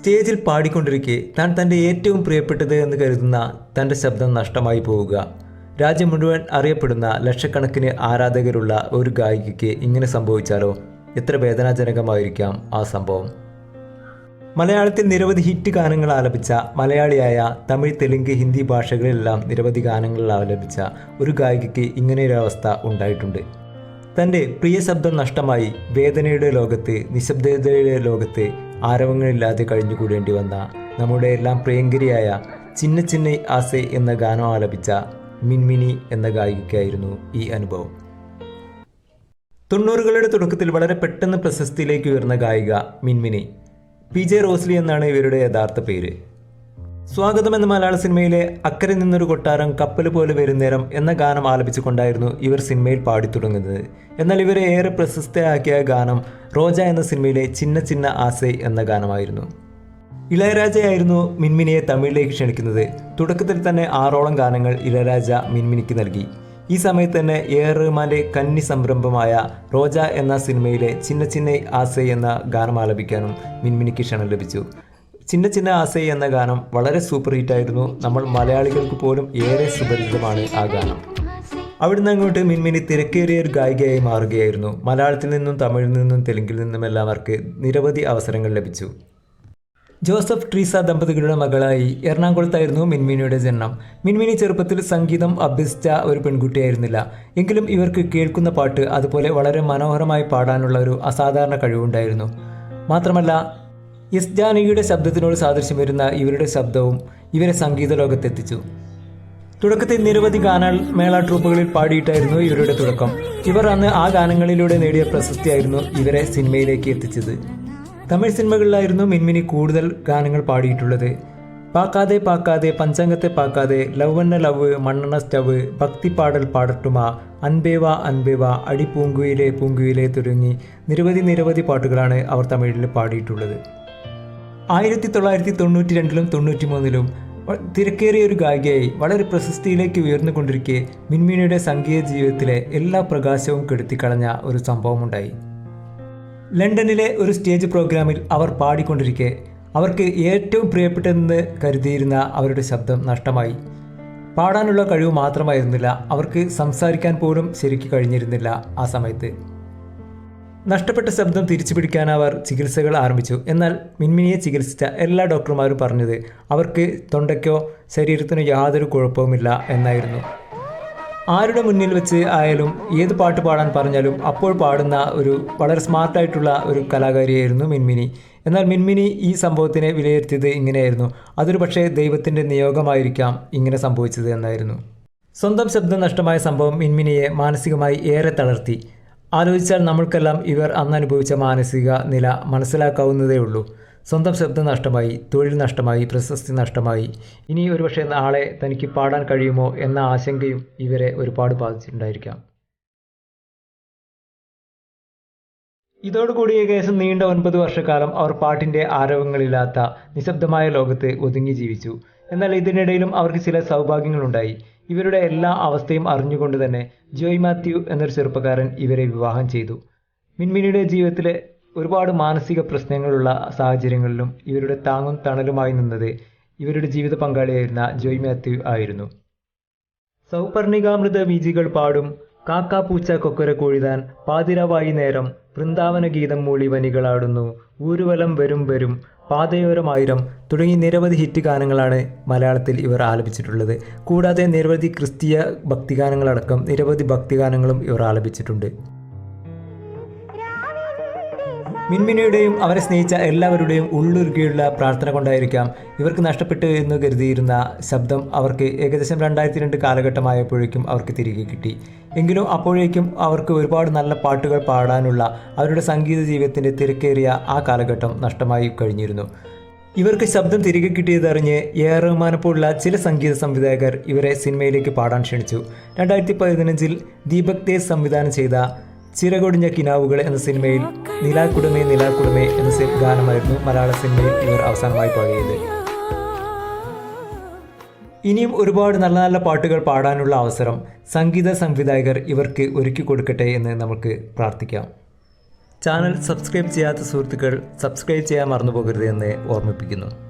സ്റ്റേജിൽ പാടിക്കൊണ്ടിരിക്കെ താൻ തന്റെ ഏറ്റവും പ്രിയപ്പെട്ടത് എന്ന് കരുതുന്ന തന്റെ ശബ്ദം നഷ്ടമായി പോവുക. രാജ്യം മുഴുവൻ അറിയപ്പെടുന്ന ലക്ഷക്കണക്കിന് ആരാധകരുള്ള ഒരു ഗായികയ്ക്ക് ഇങ്ങനെ സംഭവിച്ചാലോ? എത്ര വേദനാജനകമായിരിക്കാം ആ സംഭവം. മലയാളത്തിൽ നിരവധി ഹിറ്റ് ഗാനങ്ങൾ ആലപിച്ച മലയാളിയായ തമിഴ് തെലുങ്ക് ഹിന്ദി ഭാഷകളിലെല്ലാം നിരവധി ഗാനങ്ങൾ ആലപിച്ച ഒരു ഗായികയ്ക്ക് ഇങ്ങനെയൊരു അവസ്ഥ ഉണ്ടായിട്ടുണ്ട്. തന്റെ പ്രിയ ശബ്ദം നഷ്ടമായി വേദനയുടെ ലോകത്ത് നിശബ്ദതയുടെ ലോകത്ത് ആരവങ്ങളില്ലാതെ കഴിഞ്ഞുകൂടേണ്ടി വന്ന നമ്മുടെ എല്ലാം പ്രിയങ്കരിയായ ചിന്ന ചിന്ന ആസെ എന്ന ഗാനം ആലപിച്ച മിൻമിനി എന്ന ഗായികയ്ക്കായിരുന്നു ഈ അനുഭവം. തൊണ്ണൂറുകളുടെ തുടക്കത്തിൽ വളരെ പെട്ടെന്ന് പ്രശസ്തിയിലേക്ക് ഉയർന്ന ഗായിക മിൻമിനി. പി ജെ റോസ്ലി എന്നാണ് ഇവരുടെ യഥാർത്ഥ പേര്. സ്വാഗതം എന്ന മലയാള സിനിമയിലെ അക്കരെ നിന്നൊരു കൊട്ടാരം കപ്പൽ പോലെ വരുന്നേരം എന്ന ഗാനം ആലപിച്ചുകൊണ്ടായിരുന്നു ഇവർ സിനിമയിൽ പാടിത്തുടങ്ങുന്നത്. എന്നാൽ ഇവരെ ഏറെ പ്രശസ്തയാക്കിയ ഗാനം റോജ എന്ന സിനിമയിലെ ചിന്ന ചിന്ന ആസൈ എന്ന ഗാനമായിരുന്നു. ഇളയരാജയായിരുന്നു മിൻമിനിയെ തമിഴിലേക്ക് ക്ഷണിക്കുന്നത്. തുടക്കത്തിൽ തന്നെ ആറോളം ഗാനങ്ങൾ ഇളയരാജ മിൻമിനിക്ക് നൽകി. ഈ സമയത്ത് തന്നെ എ ആർ റഹ്മാന്റെ കന്നി സംരംഭമായ റോജ എന്ന സിനിമയിലെ ചിന്ന ചിന്ന ആസൈ എന്ന ഗാനം ആലപിക്കാനും മിൻമിനിക്ക് ക്ഷണം ലഭിച്ചു. ചിന്ന ചിന്ന ആസൈ എന്ന ഗാനം വളരെ സൂപ്പർ ഹിറ്റായിരുന്നു നമ്മൾ മലയാളികൾക്ക് പോലും ഏറെ സുപരിചിതമാണ് ആ ഗാനം. അവിടുന്ന് അങ്ങോട്ട് മിൻമിനി തിരക്കേറിയ ഒരു ഗായികയായി മാറുകയായിരുന്നു. മലയാളത്തിൽ നിന്നും തമിഴിൽ നിന്നും തെലുങ്കിൽ നിന്നും എല്ലാം അവർക്ക് നിരവധി അവസരങ്ങൾ ലഭിച്ചു. ജോസഫ് ട്രീസ ദമ്പതികളുടെ മകളായി എറണാകുളത്തായിരുന്നു മിൻമിനിയുടെ ജനനം. മിൻമിനി ചെറുപ്പത്തിൽ സംഗീതം അഭ്യസിച്ച ഒരു പെൺകുട്ടിയായിരുന്നില്ല. എങ്കിലും ഇവർക്ക് കേൾക്കുന്ന പാട്ട് അതുപോലെ വളരെ മനോഹരമായി പാടാനുള്ള ഒരു അസാധാരണ കഴിവുണ്ടായിരുന്നു. മാത്രമല്ല എസ് ജാനകിയുടെ ശബ്ദത്തിനോട് സാദൃശ്യം വരുന്ന ഇവരുടെ ശബ്ദവും ഇവരെ സംഗീത ലോകത്തെത്തിച്ചു. തുടക്കത്തിൽ നിരവധി ഗാന മേള ട്രൂപ്പുകളിൽ പാടിയിട്ടായിരുന്നു ഇവരുടെ തുടക്കം. ഇവർ അന്ന് ആ ഗാനങ്ങളിലൂടെ നേടിയ പ്രശസ്തിയായിരുന്നു ഇവരെ സിനിമയിലേക്ക് എത്തിച്ചത്. തമിഴ് സിനിമകളിലായിരുന്നു മിൻമിനി കൂടുതൽ ഗാനങ്ങൾ പാടിയിട്ടുള്ളത്. പാക്കാതെ പാക്കാതെ പഞ്ചാംഗത്തെ പാക്കാതെ ലവ്വണ്ണ ലവ് മണ്ണെണ്ണ സ്റ്റവ് ഭക്തിപ്പാടൽ പാടട്ടുമ അൻപേവ അൻപേവ അടി പൂങ്കുയിലെ പൂങ്കുയിലെ തുടങ്ങി നിരവധി നിരവധി പാട്ടുകളാണ് അവർ തമിഴിൽ പാടിയിട്ടുള്ളത്. ആയിരത്തി തൊള്ളായിരത്തി തൊണ്ണൂറ്റി രണ്ടിലും തൊണ്ണൂറ്റി മൂന്നിലും തിരക്കേറിയ ഒരു ഗായികയായി വളരെ പ്രശസ്തിയിലേക്ക് ഉയർന്നുകൊണ്ടിരിക്കെ മിൻമിനിയുടെ സംഗീത ജീവിതത്തിലെ എല്ലാ പ്രകാശവും കെടുത്തിക്കളഞ്ഞ ഒരു സംഭവമുണ്ടായി. ലണ്ടനിലെ ഒരു സ്റ്റേജ് പ്രോഗ്രാമിൽ അവർ പാടിക്കൊണ്ടിരിക്കെ അവർക്ക് ഏറ്റവും പ്രിയപ്പെട്ടതെന്ന് കരുതിയിരുന്ന അവരുടെ ശബ്ദം നഷ്ടമായി. പാടാനുള്ള കഴിവ് മാത്രമായിരുന്നില്ല അവർക്ക് സംസാരിക്കാൻ പോലും ശരിക്ക് കഴിഞ്ഞിരുന്നില്ല ആ സമയത്ത്. നഷ്ടപ്പെട്ട ശബ്ദം തിരിച്ചു പിടിക്കാൻ അവർ ചികിത്സകൾ ആരംഭിച്ചു. എന്നാൽ മിൻമിനിയെ ചികിത്സിച്ച എല്ലാ ഡോക്ടർമാരും പറഞ്ഞത് അവർക്ക് തൊണ്ടയ്ക്കോ ശരീരത്തിനോ യാതൊരു കുഴപ്പവുമില്ല എന്നായിരുന്നു. ആരുടെ മുന്നിൽ വെച്ച് ആയാലും ഏത് പാട്ട് പാടാൻ പറഞ്ഞാലും അപ്പോൾ പാടുന്ന ഒരു വളരെ സ്മാർട്ടായിട്ടുള്ള ഒരു കലാകാരിയായിരുന്നു മിൻമിനി. എന്നാൽ മിൻമിനി ഈ സംഭവത്തിനെ വിലയിരുത്തിയത് ഇങ്ങനെയായിരുന്നു. അതൊരു പക്ഷേ ദൈവത്തിന്റെ നിയോഗമായിരിക്കാം ഇങ്ങനെ സംഭവിച്ചത് എന്നായിരുന്നു. സ്വന്തം ശബ്ദം നഷ്ടമായ സംഭവം മിൻമിനിയെ മാനസികമായി ഏറെ തളർത്തി. ആലോചിച്ചാൽ നമ്മൾക്കെല്ലാം ഇവർ അന്ന് അനുഭവിച്ച മാനസിക നില മനസ്സിലാക്കാവുന്നതേ ഉള്ളൂ. സ്വന്തം ശബ്ദം നഷ്ടമായി തൊഴിൽ നഷ്ടമായി പ്രശസ്തി നഷ്ടമായി. ഇനി ഒരുപക്ഷെ നാളെ തനിക്ക് പാടാൻ കഴിയുമോ എന്ന ആശങ്കയും ഇവരെ ഒരുപാട് ബാധിച്ചിട്ടുണ്ടായിരിക്കാം. ഇതോടുകൂടി ഏകദേശം നീണ്ട ഒൻപത് വർഷക്കാലം അവർ പാട്ടിന്റെ ആരവങ്ങളില്ലാത്ത നിശബ്ദമായ ലോകത്ത് ഒതുങ്ങി ജീവിച്ചു. എന്നാൽ ഇതിനിടയിലും അവർക്ക് ചില സൗഭാഗ്യങ്ങളുണ്ടായി. ഇവരുടെ എല്ലാ അവസ്ഥയും അറിഞ്ഞുകൊണ്ട് തന്നെ ജോയ് മാത്യു എന്നൊരു ചെറുപ്പക്കാരൻ ഇവരെ വിവാഹം ചെയ്തു. മിൻമിനിയുടെ ജീവിതത്തിലെ ഒരുപാട് മാനസിക പ്രശ്നങ്ങളുള്ള സാഹചര്യങ്ങളിലും ഇവരുടെ താങ്ങും തണലുമായി നിന്നത് ഇവരുടെ ജീവിത പങ്കാളിയായിരുന്ന ജോയ് മാത്യു ആയിരുന്നു. സൗപർണികാമൃത വീജികൾ പാടും കാക്കാ പൂച്ച കൊക്കര കോഴിതാൻ പാതിരവായി നേരം വൃന്ദാവന ഗീതം മൂളി വനികളാടുന്നു ഊരുവലം വരും വരും പാതയോരമായിരം തുടങ്ങി നിരവധി ഹിറ്റ് ഗാനങ്ങളാണ് മലയാളത്തിൽ ഇവർ ആലപിച്ചിട്ടുള്ളത്. കൂടാതെ നിരവധി ക്രിസ്തീയ ഭക്തിഗാനങ്ങളടക്കം നിരവധി ഭക്തിഗാനങ്ങളും ഇവർ ആലപിച്ചിട്ടുണ്ട്. മിൻമിനിയുടെയും അവരെ സ്നേഹിച്ച എല്ലാവരുടെയും ഉള്ളൊരുക്കിയുള്ള പ്രാർത്ഥന കൊണ്ടായിരിക്കാം ഇവർക്ക് നഷ്ടപ്പെട്ടു എന്ന് കരുതിയിരുന്ന ശബ്ദം അവർക്ക് ഏകദേശം രണ്ടായിരത്തി രണ്ട് കാലഘട്ടമായപ്പോഴേക്കും അവർക്ക് തിരികെ കിട്ടി. എങ്കിലും അപ്പോഴേക്കും അവർക്ക് ഒരുപാട് നല്ല പാട്ടുകൾ പാടാനുള്ള അവരുടെ സംഗീത ജീവിതത്തിന്റെ തിരക്കേറിയ ആ കാലഘട്ടം നഷ്ടമായി കഴിഞ്ഞിരുന്നു. ഇവർക്ക് ശബ്ദം തിരികെ കിട്ടിയതറിഞ്ഞ് എ ആർ റഹ്മാനെ ചില സംഗീത സംവിധായകർ ഇവരെ സിനിമയിലേക്ക് പാടാൻ ക്ഷണിച്ചു. രണ്ടായിരത്തി പതിനഞ്ചിൽ ദീപക് തേജ് സംവിധാനം ചെയ്ത ചിറകൊടിഞ്ഞ കിനാവുകൾ എന്ന സിനിമയിൽ നിലാക്കുടമേ നിലാക്കുടമേ എന്ന ഗാനമായിരുന്നു മലയാള സിനിമയിൽ ഇവർ അവസാനമായി പാടിയത്. ഇനിയും ഒരുപാട് നല്ല നല്ല പാട്ടുകൾ പാടാനുള്ള അവസരം സംഗീത സംവിധായകർ ഇവർക്ക് ഒരുക്കി കൊടുക്കട്ടെ എന്ന് നമുക്ക് പ്രാർത്ഥിക്കാം. ചാനൽ സബ്സ്ക്രൈബ് ചെയ്യാത്ത സുഹൃത്തുക്കൾ സബ്സ്ക്രൈബ് ചെയ്യാൻ മറന്നു പോകരുത് എന്ന് ഓർമ്മിപ്പിക്കുന്നു.